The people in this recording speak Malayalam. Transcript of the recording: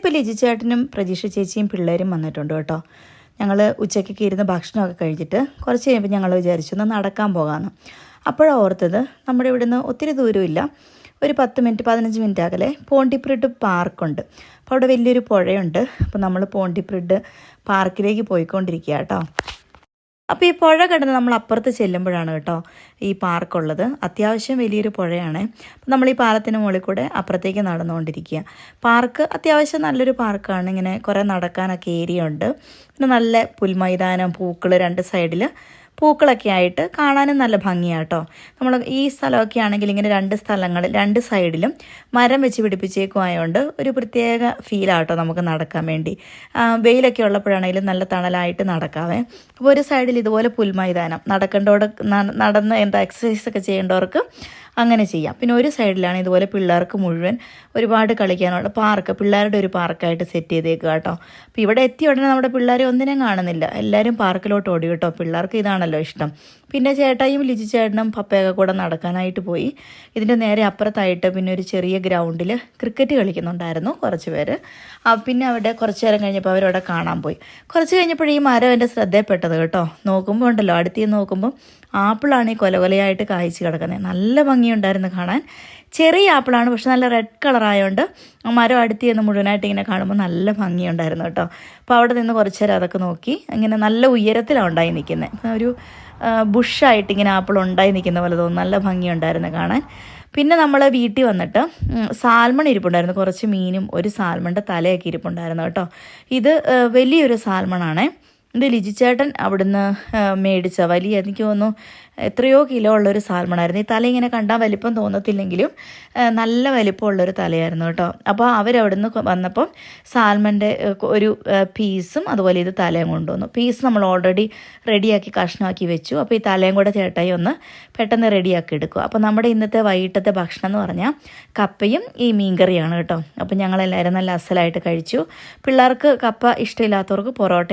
ഇന്നിപ്പോൾ ലിജി ചേട്ടനും പ്രതീക്ഷ ചേച്ചിയും പിള്ളേരും വന്നിട്ടുണ്ട് കേട്ടോ. ഞങ്ങൾ ഉച്ചയ്ക്കൊക്കെ ഇരുന്ന് ഭക്ഷണമൊക്കെ കഴിച്ചിട്ട് കുറച്ച് കഴിയുമ്പോൾ ഞങ്ങൾ വിചാരിച്ചു ഒന്ന് നടക്കാൻ പോകാമെന്ന് അപ്പോഴാണ് ഓർത്തത് നമ്മുടെ ഇവിടുന്ന് ഒത്തിരി ദൂരമില്ല ഒരു പത്ത് മിനിറ്റ് പതിനഞ്ച് മിനിറ്റ് അകലെ പോണ്ടിപ്രിഡ് പാർക്കുണ്ട്. അപ്പോൾ അവിടെ വലിയൊരു പുഴയുണ്ട്. അപ്പോൾ നമ്മൾ പോണ്ടിപ്രിഡ് പാർക്കിലേക്ക് പോയിക്കൊണ്ടിരിക്കുക കേട്ടോ. അപ്പോൾ ഈ പുഴ കടന്ന് നമ്മൾ അപ്പുറത്ത് ചെല്ലുമ്പോഴാണ് കേട്ടോ ഈ പാർക്കുള്ളത്. അത്യാവശ്യം വലിയൊരു പുഴയാണ്. അപ്പോൾ നമ്മൾ ഈ പാലത്തിന് മുകളിൽ കൂടെ അപ്പുറത്തേക്ക് നടന്നുകൊണ്ടിരിക്കുക. പാർക്ക് അത്യാവശ്യം നല്ലൊരു പാർക്കാണ്. ഇങ്ങനെ കുറേ നടക്കാനൊക്കെ ഏരിയ ഉണ്ട്. പിന്നെ നല്ല പുൽമൈതാനം പൂക്കൾ രണ്ട് സൈഡിൽ പൂക്കളൊക്കെ ആയിട്ട് കാണാനും നല്ല ഭംഗിയാണ് കേട്ടോ നമ്മൾ ഈ സ്ഥലമൊക്കെ ആണെങ്കിൽ ഇങ്ങനെ രണ്ട് സ്ഥലങ്ങൾ രണ്ട് സൈഡിലും മരം വെച്ച് പിടിപ്പിച്ചേക്കുമായതുകൊണ്ട് ഒരു പ്രത്യേക ഫീലാട്ടോ നമുക്ക് നടക്കാൻ വേണ്ടി. വെയിലൊക്കെ ഉള്ളപ്പോഴാണെങ്കിലും നല്ല തണലായിട്ട് നടക്കാവേ. അപ്പോൾ ഒരു സൈഡിൽ ഇതുപോലെ പുൽമൈതാനം. നടക്കേണ്ടവർക്ക് നടന്ന് എന്താ എക്സസൈസ് ഒക്കെ ചെയ്യേണ്ടവർക്ക് അങ്ങനെ ചെയ്യാം. പിന്നെ ഒരു സൈഡിലാണ് ഇതുപോലെ പിള്ളേർക്ക് മുഴുവൻ ഒരുപാട് കളിക്കാനുള്ള പാർക്ക് പിള്ളേരുടെ ഒരു പാർക്കായിട്ട് സെറ്റ് ചെയ്തേക്കുക കേട്ടോ. അപ്പോൾ ഇവിടെ എത്തിയ ഉടനെ നമ്മുടെ പിള്ളേരെ ഒന്നിനും കാണുന്നില്ല. എല്ലാവരും പാർക്കിലോട്ട് ഓടി കേട്ടോ. പിള്ളേർക്ക് ഇതാണല്ലോ ഇഷ്ടം. പിന്നെ ചേട്ടായും ലിജി ചേട്ടനും പപ്പയൊക്കെ കൂടെ നടക്കാനായിട്ട് പോയി. ഇതിന്റെ നേരെ അപ്പുറത്തായിട്ട് പിന്നെ ഒരു ചെറിയ ഗ്രൗണ്ടിൽ ക്രിക്കറ്റ് കളിക്കുന്നുണ്ടായിരുന്നു കുറച്ച് പേര് പിന്നെ അവിടെ കുറച്ച് നേരം കഴിഞ്ഞപ്പോൾ അവരവിടെ കാണാൻ പോയി. കുറച്ച് കഴിഞ്ഞപ്പോൾ ഈ മരം എന്റെ ശ്രദ്ധയിൽപ്പെട്ടത് കേട്ടോ. നോക്കുമ്പോൾ ഉണ്ടല്ലോ അടുത്ത് നോക്കുമ്പോൾ ആപ്പിളാണ് ഈ കൊലകൊലയായിട്ട് കായ്ച്ച് കിടക്കുന്നത് നല്ല ഭംഗിയുണ്ടായിരുന്നു കാണാൻ. ചെറിയ ആപ്പിളാണ് പക്ഷെ നല്ല റെഡ് കളറായതുകൊണ്ട് മരം അടുത്ത് നിന്ന് മുഴുവനായിട്ട് ഇങ്ങനെ കാണുമ്പോൾ നല്ല ഭംഗിയുണ്ടായിരുന്നു കേട്ടോ. അപ്പോൾ അവിടെ നിന്ന് കുറച്ച് നേരം അതൊക്കെ നോക്കി ഇങ്ങനെ നല്ല ഉയരത്തിലാണ് ഉണ്ടായി നിൽക്കുന്നത് ഒരു ബുഷായിട്ട് ഇങ്ങനെ ആപ്പിൾ ഉണ്ടായി നിൽക്കുന്ന പോലെ തോന്നുന്നു. നല്ല ഭംഗിയുണ്ടായിരുന്നു കാണാൻ. പിന്നെ നമ്മൾ വീട്ടിൽ വന്നിട്ട് സാൽമൺ ഇരിപ്പുണ്ടായിരുന്നു. കുറച്ച് മീനും ഒരു സാൽമണിന്റെ തലയൊക്കെ ഇരിപ്പുണ്ടായിരുന്നു കേട്ടോ. ഇത് വലിയൊരു സാൽമണാണേ. ഇത് ലിജിച്ചേട്ടൻ അവിടുന്ന് മേടിച്ച വലിയ എനിക്ക് തോന്നുന്നു എത്രയോ കിലോ ഉള്ളൊരു സാൽമണായിരുന്നു. ഈ തല ഇങ്ങനെ കണ്ടാൽ വലിപ്പം തോന്നത്തില്ലെങ്കിലും നല്ല വലിപ്പമുള്ളൊരു തലയായിരുന്നു കേട്ടോ. അപ്പോൾ അവരവിടുന്ന് വന്നപ്പം സാൽമന്റെ ഒരു പീസും അതുപോലെ ഇത് തലയും കൊണ്ടുവന്നു. പീസ് നമ്മൾ ഓൾറെഡി റെഡിയാക്കി കഷ്ണമാക്കി വെച്ചു. അപ്പോൾ ഈ തലയും കൂടെ ചേട്ടായി ഒന്ന് പെട്ടെന്ന് റെഡിയാക്കി എടുക്കും അപ്പോൾ നമ്മുടെ ഇന്നത്തെ വൈകിട്ടത്തെ ഭക്ഷണം എന്ന് പറഞ്ഞാൽ കപ്പയും ഈ മീൻകറിയാണ് കേട്ടോ. അപ്പോൾ ഞങ്ങളെല്ലാവരും നല്ല അസലായിട്ട് കഴിച്ചു. പിള്ളേർക്ക് കപ്പ ഇഷ്ടമില്ലാത്തവർക്ക് പൊറോട്ട